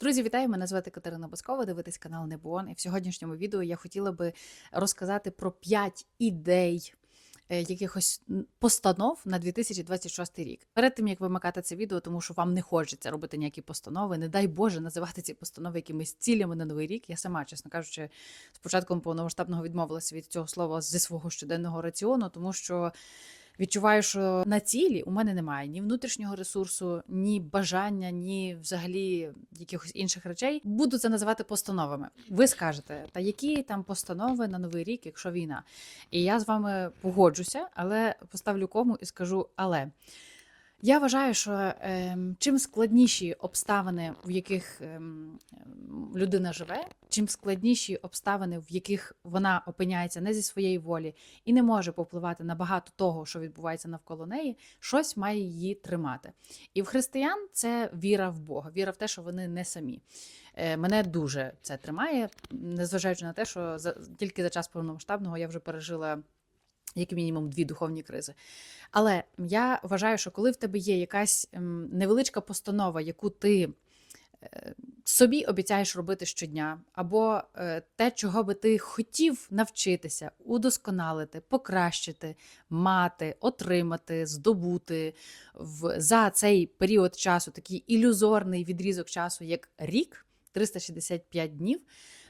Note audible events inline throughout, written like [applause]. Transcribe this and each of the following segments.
Друзі, вітаю! Мене звати Катерина Боскова. Дивитесь канал Небон. І в сьогоднішньому відео я хотіла би розказати про 5 ідей. е, Якихось постанов на 2026 рік. Перед тим як вимикати це відео, тому що вам не хочеться робити ніякі постанови. Не дай Боже називати ці постанови якимись цілями на новий рік. Я сама, чесно кажучи, з початком повномасштабного відмовилася від цього слова зі свого щоденного раціону, тому що відчуваю, що на цілі у мене немає ні внутрішнього ресурсу, ні бажання, ні взагалі якихось інших речей. Буду це називати постановами. Ви скажете, та які там постанови на новий рік, якщо війна? І я з вами погоджуся, але поставлю кому і скажу але. Я вважаю, що ем, чим складніші обставини, в яких ем, людина живе, чим складніші обставини, в яких вона опиняється не зі своєї волі і не може повпливати на багато того, що відбувається навколо неї, щось має її тримати. І в християн це віра в Бога, віра в те, що вони не самі. Е, Мене дуже це тримає, незважаючи на те, що за тільки за час повномасштабного я вже пережила як мінімум дві духовні кризи. Але я вважаю, що коли в тебе є якась ем, невеличка постанова, яку ти е, собі обіцяєш робити щодня, або е, те, чого би ти хотів навчитися, удосконалити, покращити, мати, отримати, здобути в, за цей період часу, такий ілюзорний відрізок часу, як рік, 365 днів,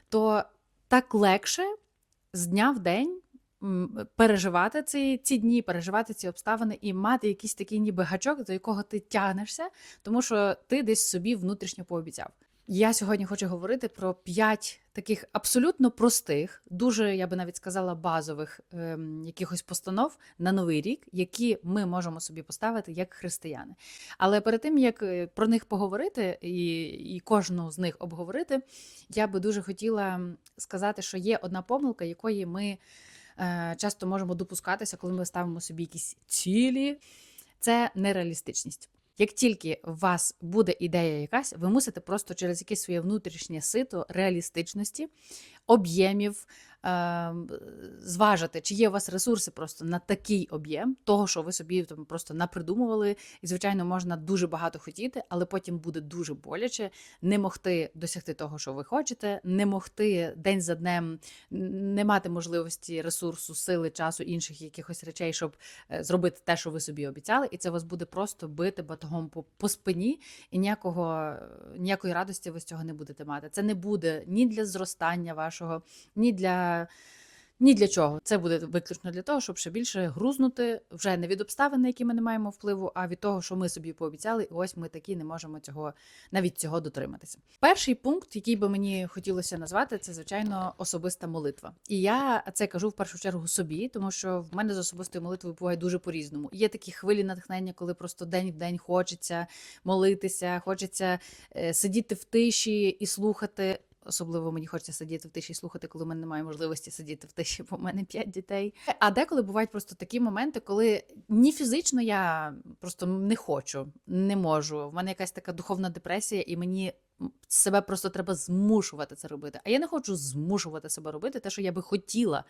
то так легше з дня в день переживати ці, ці дні, переживати ці обставини і мати якийсь такий ніби гачок, до якого ти тягнешся, тому що ти десь собі внутрішньо пообіцяв. Я сьогодні хочу говорити про п'ять таких абсолютно простих, дуже я би навіть сказала, базових ем, якихось постанов на новий рік, які ми можемо собі поставити як християни. Але перед тим як е, про них поговорити і, і кожну з них обговорити, я би дуже хотіла сказати, що є одна помилка, якої ми часто можемо допускатися, коли ми ставимо собі якісь цілі. Це нереалістичність. Як тільки у вас буде ідея якась, ви мусите просто через якесь своє внутрішнє сито реалістичності, об'ємів е, зважити, чи є у вас ресурси просто на такий об'єм того, що ви собі там просто напридумували. І, звичайно, можна дуже багато хотіти, але потім буде дуже боляче не могти досягти того, що ви хочете, не могти день за днем не мати можливості ресурсу, сили, часу інших якихось речей, щоб е, зробити те, що ви собі обіцяли, і це вас буде просто бити батогом по, по спині, і ніякого ніякої радості ви з цього не будете мати. Це не буде ні для зростання вашого, ні для. Ні для чого. Це буде виключно для того, щоб ще більше грузнути вже не від обставин, на які ми не маємо впливу, а від того, що ми собі пообіцяли, і ось ми такі не можемо цього навіть цього дотриматися. Перший пункт, який би мені хотілося назвати, це звичайно особиста молитва. І я це кажу в першу чергу собі, тому що в мене з особистою молитвою буває дуже по-різному. Є такі хвилі натхнення, коли просто день в день хочеться молитися, хочеться е, сидіти в тиші і слухати. Особливо мені хочеться сидіти в тиші слухати, коли в мене немає можливості сидіти в тиші, бо в мене п'ять дітей. А деколи бувають просто такі моменти, коли ні фізично я просто не хочу, не можу. В мене якась така духовна депресія, і мені себе просто треба змушувати це робити. А я не хочу змушувати себе робити те, що я би хотіла.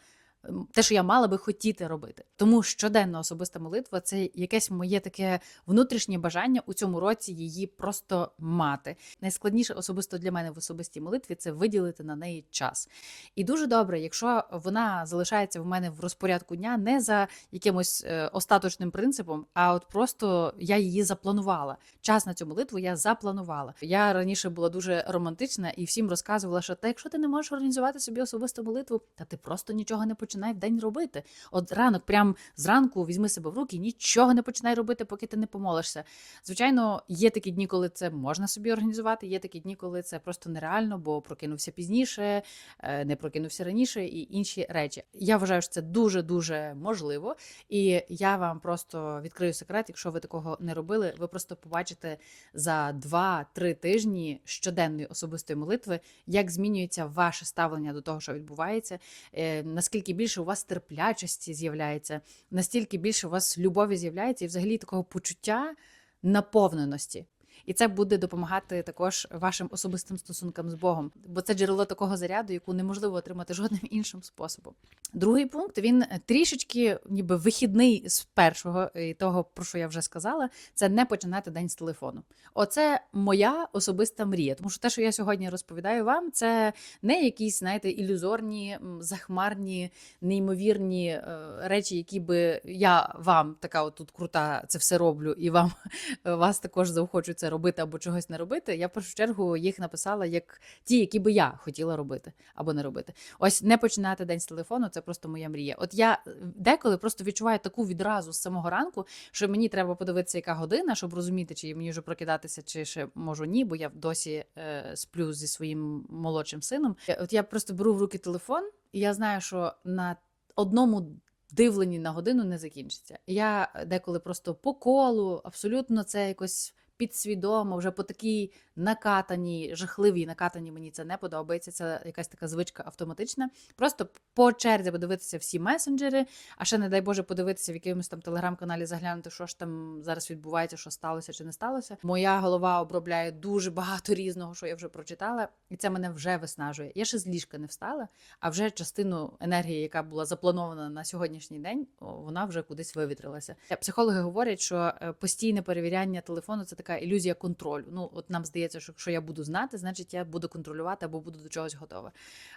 Те, що я мала би хотіти робити, тому щоденна особиста молитва це якесь моє таке внутрішнє бажання у цьому році її просто мати. Найскладніше особисто для мене в особистій молитві це виділити на неї час. І дуже добре, якщо вона залишається в мене в розпорядку дня не за якимось е, остаточним принципом, а от просто я її запланувала. Час на цю молитву я запланувала. Я раніше була дуже романтична і всім розказувала, що та якщо ти не можеш організувати собі особисту молитву, та ти просто нічого не починай в день робити. От ранок, прям зранку візьми себе в руки, нічого не починай робити, поки ти не помолишся. Звичайно, є такі дні, коли це можна собі організувати. Є такі дні, коли це просто нереально, бо прокинувся пізніше, е, не прокинувся раніше і інші речі. Я вважаю, що це дуже дуже можливо. І я вам просто відкрию секрет. Якщо ви такого не робили, ви просто побачите за 2-3 тижні щоденної особистої молитви, як змінюється ваше ставлення до того, що відбувається, е, наскільки більше у вас терплячості з'являється, настільки більше у вас любові з'являється, і взагалі такого почуття наповненості. І це буде допомагати також вашим особистим стосункам з Богом, бо це джерело такого заряду, яку неможливо отримати жодним [laughs] іншим способом. Другий пункт він трішечки, ніби вихідний з першого і того, про що я вже сказала, це не починати день з телефону. Оце моя особиста мрія, тому що те, що я сьогодні розповідаю вам, це не якісь, знаєте, ілюзорні, захмарні, неймовірні е, речі, які би я вам така отут крута це все роблю, і вам [laughs] вас також заохочу це робити або чогось не робити. Я в першу чергу їх написала як ті, які би я хотіла робити або не робити. Ось не починати день з телефону, це просто моя мрія. От я е, деколи просто відчуваю таку відразу з самого ранку, що мені треба подивитися, яка година, щоб розуміти, чи мені вже прокидатися, чи ще можу ні, бо я досі е, сплю зі своїм молодшим сином. Е, От я просто беру в руки телефон, і я знаю, що на одному дивлені на годину не закінчиться. Я деколи просто по колу, абсолютно це якось підсвідомо, вже по такій накатаній, жахливій накатаній мені це не подобається. Це якась така звичка автоматична. Просто по черзі подивитися всі месенджери, а ще, не дай Боже, подивитися в якомусь там телеграм-каналі, заглянути, що ж там зараз відбувається, що сталося чи не сталося. Моя голова обробляє дуже багато різного, що я вже прочитала, і це мене вже виснажує. Я ще з ліжка не встала, а вже частину енергії, яка була запланована на сьогоднішній день, вона вже кудись вивітрилася. Психологи говорять, що е, постійне перевіряння телефону це така ілюзія контролю. Ну, от нам здається, що якщо я буду знати, значить я буду контролювати або буду до чогось готова.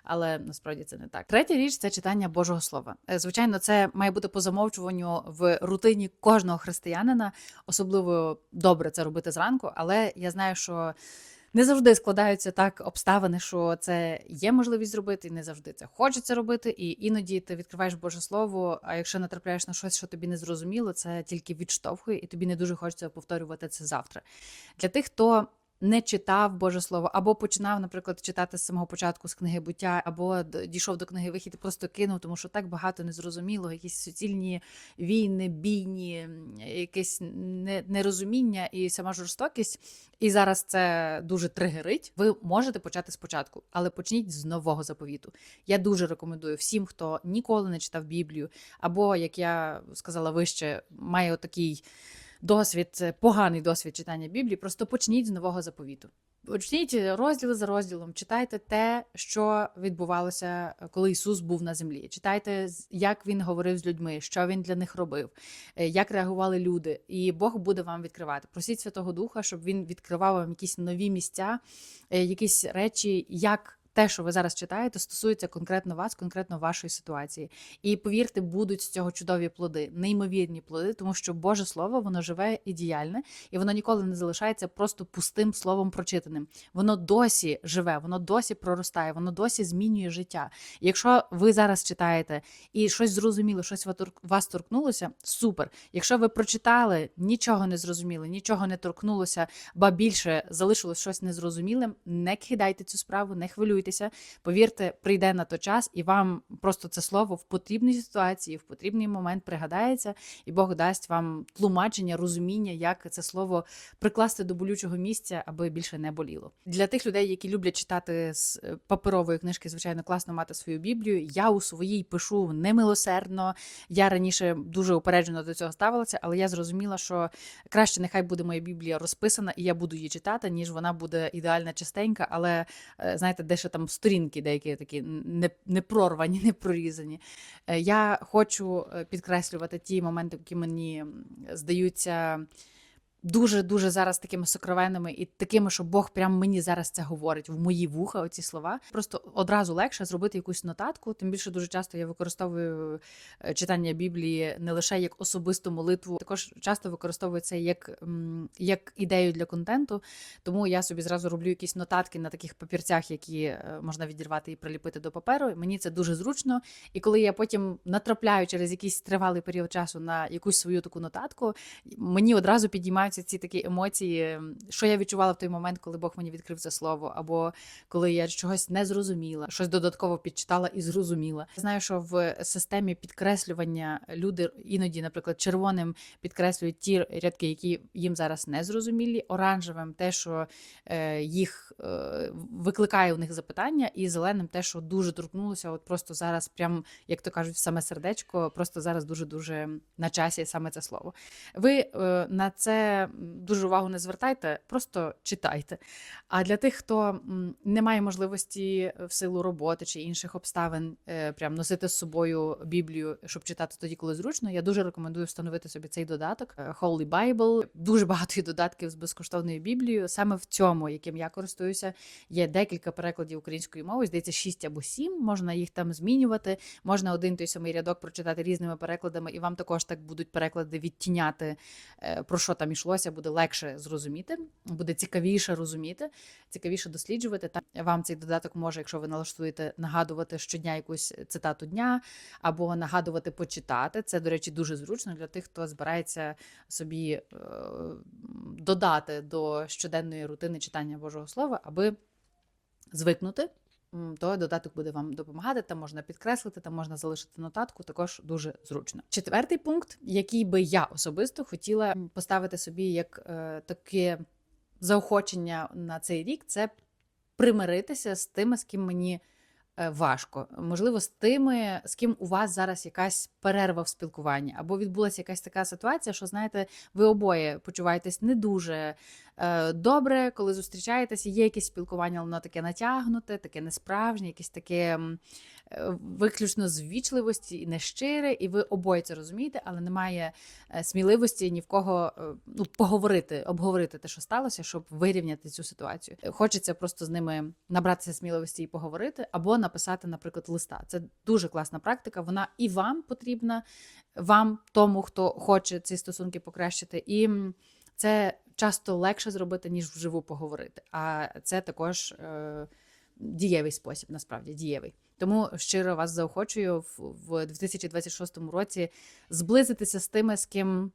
Але насправді це не так. Третя річ це читання Божого Слова. Е, Звичайно, це має бути по замовчуванню в рутині кожного християнина. Особливо добре це робити зранку, але я знаю, що. Не завжди складаються так обставини, що це є можливість зробити, і не завжди це хочеться робити. І іноді ти відкриваєш Боже Слово. А якщо натрапляєш на щось, що тобі не зрозуміло, це тільки відштовхує, і тобі не дуже хочеться повторювати це завтра. Для тих, хто не читав Боже Слово, або починав, наприклад, читати з самого початку з книги буття, або дійшов до книги вихід і просто кинув, тому що так багато незрозуміло, якісь суцільні війни, бійні, якесь нерозуміння і сама жорстокість. І зараз це дуже тригерить. Ви можете почати спочатку, але почніть з нового заповіту. Я дуже рекомендую всім, хто ніколи не читав Біблію, або як я сказала вище, має отакий досвід, е, поганий досвід читання Біблії, просто почніть з нового заповіту. Почніть розділ за розділом, читайте те, що відбувалося, коли Ісус був на землі. Читайте, як він говорив з людьми, що він для них робив, е, як реагували люди. І Бог буде вам відкривати. Просіть Святого Духа, щоб він відкривав вам якісь нові місця, е, якісь речі, як. Те, що ви зараз читаєте, стосується конкретно вас, конкретно вашої ситуації. І повірте, будуть з цього чудові плоди, неймовірні плоди, тому що Боже Слово воно живе і діяльне, і воно ніколи не залишається просто пустим словом прочитаним. Воно досі живе, воно досі проростає, воно досі змінює життя. І якщо ви зараз читаєте і щось зрозуміло, щось ва- вас торкнулося, супер. Якщо ви прочитали, нічого не зрозуміли, нічого не торкнулося, ба більше залишилось щось незрозумілим, не кидайте цю справу, не хвилюйтеся. Повірте, прийде на то час, і вам просто це слово в потрібній ситуації, в потрібний момент пригадається, і Бог дасть вам тлумачення, розуміння, як це слово прикласти до болючого місця, аби більше не боліло. Для тих людей, які люблять читати з е, паперової книжки, звичайно, класно мати свою біблію. Я у своїй пишу немилосердно. Я раніше дуже упереджено до цього ставилася, але я зрозуміла, що краще нехай буде моя біблія розписана, і я буду її читати, ніж вона буде ідеальна частенька, але е, знаєте, де ще там сторінки деякі такі не, не прорвані, [laughs] не прорізані. Е, Я хочу е, підкреслювати ті моменти, які мені здаються. Дуже дуже зараз такими сокровенними і такими, що Бог прям мені зараз це говорить в мої вуха. Оці слова. Просто одразу легше зробити якусь нотатку. Тим більше дуже часто я використовую е, читання Біблії не лише як особисту молитву, також часто використовую це як, як ідею для контенту. Тому я собі зразу роблю якісь нотатки на таких папірцях, які е, можна відірвати і приліпити до паперу. Мені це дуже зручно. І коли я потім натрапляю через якийсь тривалий період часу на якусь свою таку нотатку, мені одразу підіймаються ці такі емоції, що я відчувала в той момент, коли Бог мені відкрив це слово, або коли я чогось не зрозуміла, щось додатково підчитала і зрозуміла. Знаю, що в системі підкреслювання люди іноді, наприклад, червоним підкреслюють ті рядки, які їм зараз не зрозумілі, оранжевим те, що е, їх е, викликає у них запитання, і зеленим те, що дуже торкнулося, от просто зараз, прям як то кажуть, саме сердечко, просто зараз дуже дуже на часі саме це слово. Ви е, на це дуже увагу не звертайте, просто читайте. А для тих, хто не має можливості в силу роботи чи інших обставин е, прям носити з собою Біблію, щоб читати тоді, коли зручно, я дуже рекомендую встановити собі цей додаток е, Holy Bible. Дуже багато додатків з безкоштовною Біблією. Саме в цьому, яким я користуюся, є декілька перекладів української мови. Здається, 6 або 7. Можна їх там змінювати. Можна один той самий рядок прочитати різними перекладами, і вам також так будуть переклади відтіняти, е, про що там ішлося, буде легше зрозуміти, буде цікавіше розуміти, цікавіше досліджувати. Та вам цей додаток може, якщо ви налаштуєте, нагадувати щодня якусь цитату дня або нагадувати почитати. Це, до речі, дуже зручно для тих, хто збирається собі е, додати до щоденної рутини читання Божого Слова, аби звикнути. То додаток буде вам допомагати, там можна підкреслити, там можна залишити нотатку, також дуже зручно. Четвертий пункт, який би я особисто хотіла поставити собі як е, таке заохочення на цей рік, це примиритися з тими, з ким мені е, важко. Можливо, з тими, з ким у вас зараз якась перерва в спілкуванні, або відбулася якась така ситуація, що знаєте, ви обоє почуваєтесь не дуже добре, коли зустрічаєтеся. Є якесь спілкування, воно таке натягнуте, таке несправжнє, якесь таке е, виключно з ввічливості і нещире, і ви обоє це розумієте, але немає е, сміливості ні в кого е, ну, поговорити, обговорити те, що сталося, щоб вирівняти цю ситуацію. Е, Хочеться просто з ними набратися сміливості і поговорити, або написати, наприклад, листа. Це дуже класна практика. Вона і вам потрібна, вам, тому, хто хоче ці стосунки покращити, і це часто легше зробити, ніж вживу поговорити. А це також е, дієвий спосіб, насправді дієвий. Тому щиро вас заохочую в, в 2026 році зблизитися з тими, з ким.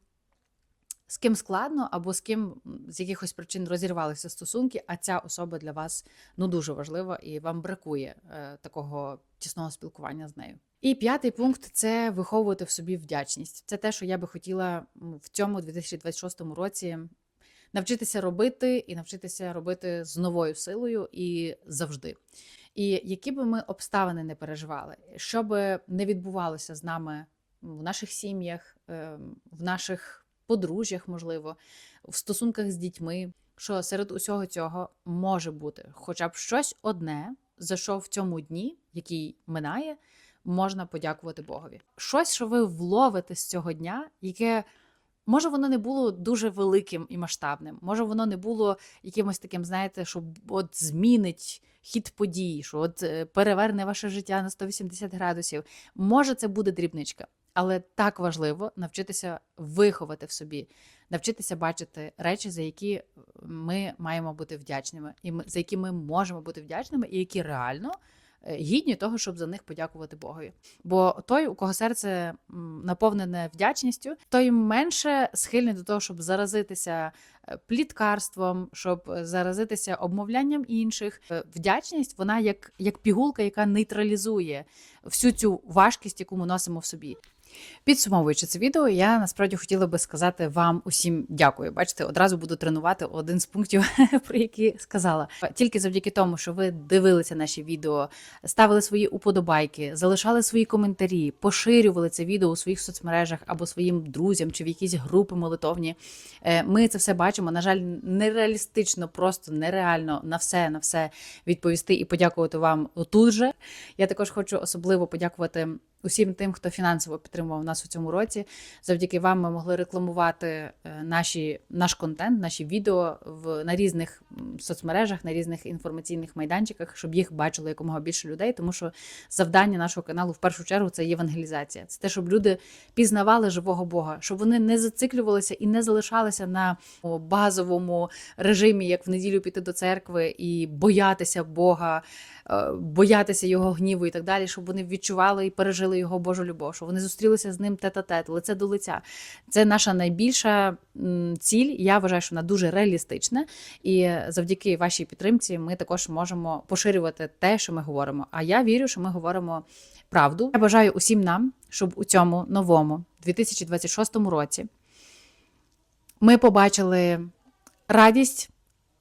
З ким складно, або з ким з якихось причин розірвалися стосунки, а ця особа для вас ну дуже важлива, і вам бракує е, такого тісного спілкування з нею. І п'ятий пункт це виховувати в собі вдячність. Це те, що я би хотіла в цьому 2026 році навчитися робити і навчитися робити з новою силою і завжди. І які би ми обставини не переживали, що би не відбувалося з нами в наших сім'ях, ем, в наших подружжях, можливо, в стосунках з дітьми, що серед усього цього може бути хоча б щось одне, за що в цьому дні, який минає, можна подякувати Богові. Щось, що ви вловите з цього дня, яке може воно не було дуже великим і масштабним, може воно не було якимось таким, знаєте, що от змінить хід подій, що от е, переверне ваше життя на 180 градусів. Може, це буде дрібничка. Але так важливо навчитися виховати в собі, навчитися бачити речі, за які ми маємо бути вдячними, і ми, за які ми можемо бути вдячними, і які реально е, гідні того, щоб за них подякувати Богові. Бо той, у кого серце наповнене вдячністю, той менше схильний до того, щоб заразитися е, пліткарством, щоб е, заразитися обмовлянням інших. Е, Вдячність вона як, як пігулка, яка нейтралізує всю цю важкість, яку ми носимо в собі. Підсумовуючи це відео, я насправді хотіла би сказати вам усім дякую. Бачите, одразу буду тренувати один з пунктів, [laughs] про які сказала. Тільки завдяки тому, що ви дивилися наші відео, ставили свої уподобайки, залишали свої коментарі, поширювали це відео у своїх соцмережах або своїм друзям чи в якісь групи молитовні. Е, Ми це все бачимо. На жаль, нереалістично, просто нереально на все на все відповісти і подякувати вам тут же. Я також хочу особливо подякувати усім тим, хто фінансово підтримував нас у цьому році. Завдяки вам ми могли рекламувати е, наші, наш контент, наші відео в, на різних соцмережах, на різних інформаційних майданчиках, щоб їх бачило якомога більше людей. Тому що завдання нашого каналу в першу чергу це євангелізація. Це те, щоб люди пізнавали живого Бога, щоб вони не зациклювалися і не залишалися на базовому режимі, як в неділю піти до церкви і боятися Бога, е, боятися його гніву і так далі, щоб вони відчували і пережили його Божу любов, щоб вони зустрілися з ним тет-а-тет, лице до лиця. Це наша найбільша ціль. Я вважаю, що вона дуже реалістична, і завдяки вашій підтримці ми також можемо поширювати те, що ми говоримо. А я вірю, що ми говоримо правду. Я бажаю усім нам, щоб у цьому новому 2026 році ми побачили радість,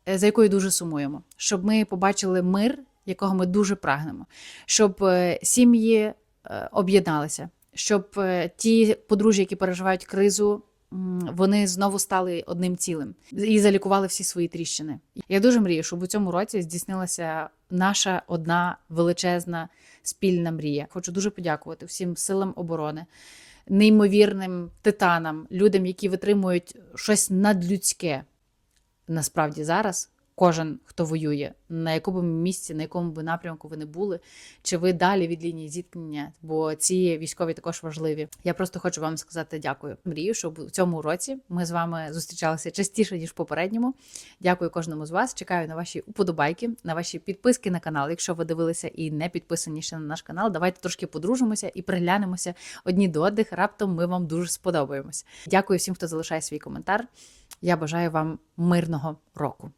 е, за якою дуже сумуємо, щоб ми побачили мир, якого ми дуже прагнемо, щоб е, сім'ї об'єдналися, щоб е, ті подружжя, які переживають кризу, вони знову стали одним цілим і залікували всі свої тріщини. Я дуже мрію, щоб у цьому році здійснилася наша одна величезна спільна мрія. Хочу дуже подякувати всім силам оборони, неймовірним титанам, людям, які витримують щось надлюдське. Насправді зараз кожен, хто воює, на якому місці, на якому б напрямку ви не були, чи ви далі від лінії зіткнення, бо ці військові також важливі. Я просто хочу вам сказати дякую. Мрію, щоб у цьому році ми з вами зустрічалися частіше ніж в попередньому. Дякую кожному з вас. Чекаю на ваші уподобайки, на ваші підписки на канал. Якщо ви дивилися і не підписані ще на наш канал, давайте трошки подружимося і приглянемося одні до одних. Раптом ми вам дуже сподобаємось. Дякую всім, хто залишає свій коментар. Я бажаю вам мирного року.